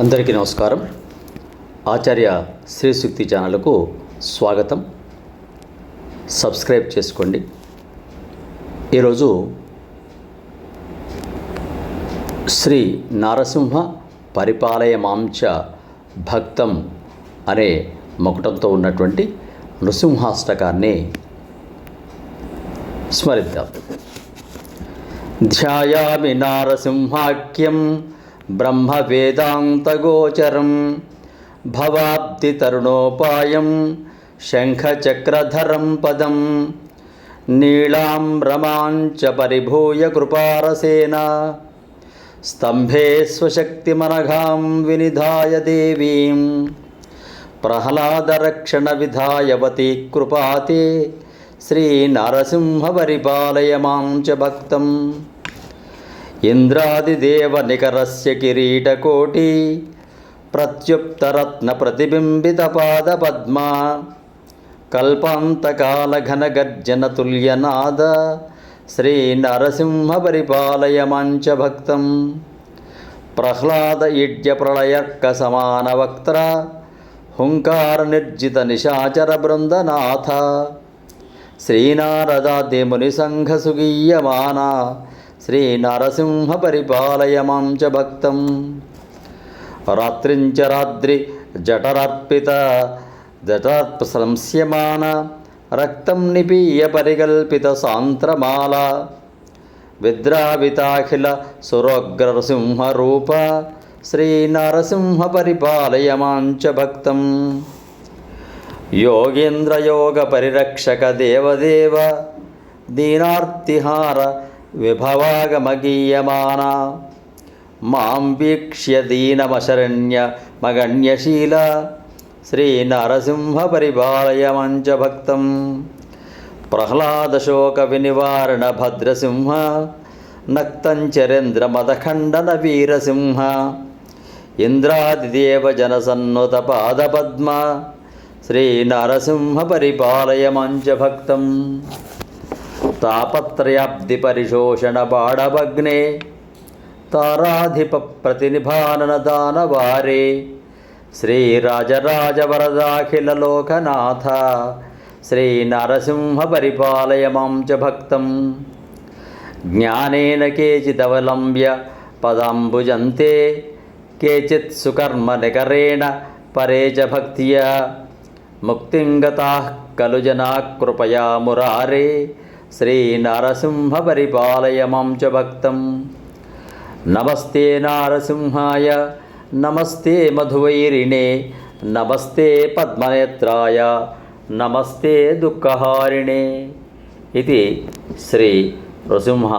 అందరికీ నమస్కారం. ఆచార్య శ్రీ శక్తి ఛానల్కు స్వాగతం. సబ్స్క్రైబ్ చేసుకోండి. ఈరోజు శ్రీ నారసింహ పరిపాలయమాంచ భక్తం అనే మకుటంతో ఉన్నటువంటి నృసింహాష్టకాన్ని స్మరిద్దాం. ధ్యాయామి నారసింహాఖ్యం బ్రహ్మవేదాంతగోచరం. భవాబ్దితరుణోపాయం శంఖచక్రధరం పదం. నీళాంబ్రమాంచ పరిభూయ కృపారసేన. స్తంభే స్వశక్తిమనఘాం వినిధాయ దేవీం. ప్రహ్లాదరక్షణ విధాయవతి కృపాతే. శ్రీ నరసింహ మాం చ భక్తం. ఇంద్రాదిదేవ నికరస్య కిరీటకోటి ప్రత్యుప్తరత్న ప్రతిబింబిత పాద పద్మ కల్పాంతకాల ఘన గర్జన తుల్యనాద శ్రీ నరసింహ పరిపాలయ మంచ భక్తం ప్రహ్లాద ఇడ్య ప్రళయర్క సమాన వక్త్ర హుంకార నిర్జిత నిశాచర బృందనాథ శ్రీనారదాది ముని సంఘ సుగీయమానా శ్రీ నరసింహ పరిపాలయ చ భక్తం రాత్రించ రాత్రి జఠరర్పిత జఠర్ప సంస్యమాన రక్తం నిపీయ పరికల్పిత సాంత్రమాల విద్రావితాఖిల సురోగ్రసింహరూప శ్రీ నరసింహ పరిపాలయ భక్తం యోగేంద్రయోగ పరిరక్షక దేవదేవ దీనార్తిహార విభవాగమగీయమాన మాం వీక్ష్య దీనమశరణ్య మగణ్యశీల శ్రీ నరసింహ పరిపాలయ మంచ భక్తం ప్రహ్లాదశోక వినివారణ భద్రసింహ నక్తంచరేంద్రమదఖండన వీరసింహ ఇంద్రాదిదేవ జనసన్నుత పాదపద్మ శ్రీ నరసింహ పరిపాలయ మంచ భక్తం తాపత్రయాబ్ది పరిశోషణ బాడభగ్నే తారాధిప ప్రతినిభానన దానవారే శ్రీరాజరాజవరదాఖిల లోకనాథ శ్రీ నరసింహ పరిపాలయ మాం చ భక్తం. జ్ఞానేన కేచిదవలంబ్య పదాంబుజంతే కేచిత్ సుకర్మ నికరేణ పరే చ భక్త్యా. ముక్తింగతా ఖలు జనా కృపయా మురారే శ్రీ నరసింహ పరిపాలయ మాం చ భక్తం నమస్తే నారసింహాయ నమస్తే మధువైరిణే నమస్తే పద్మనేత్రాయ నమస్తే దుఃఖహారిణే ఇది శ్రీ నృసింహ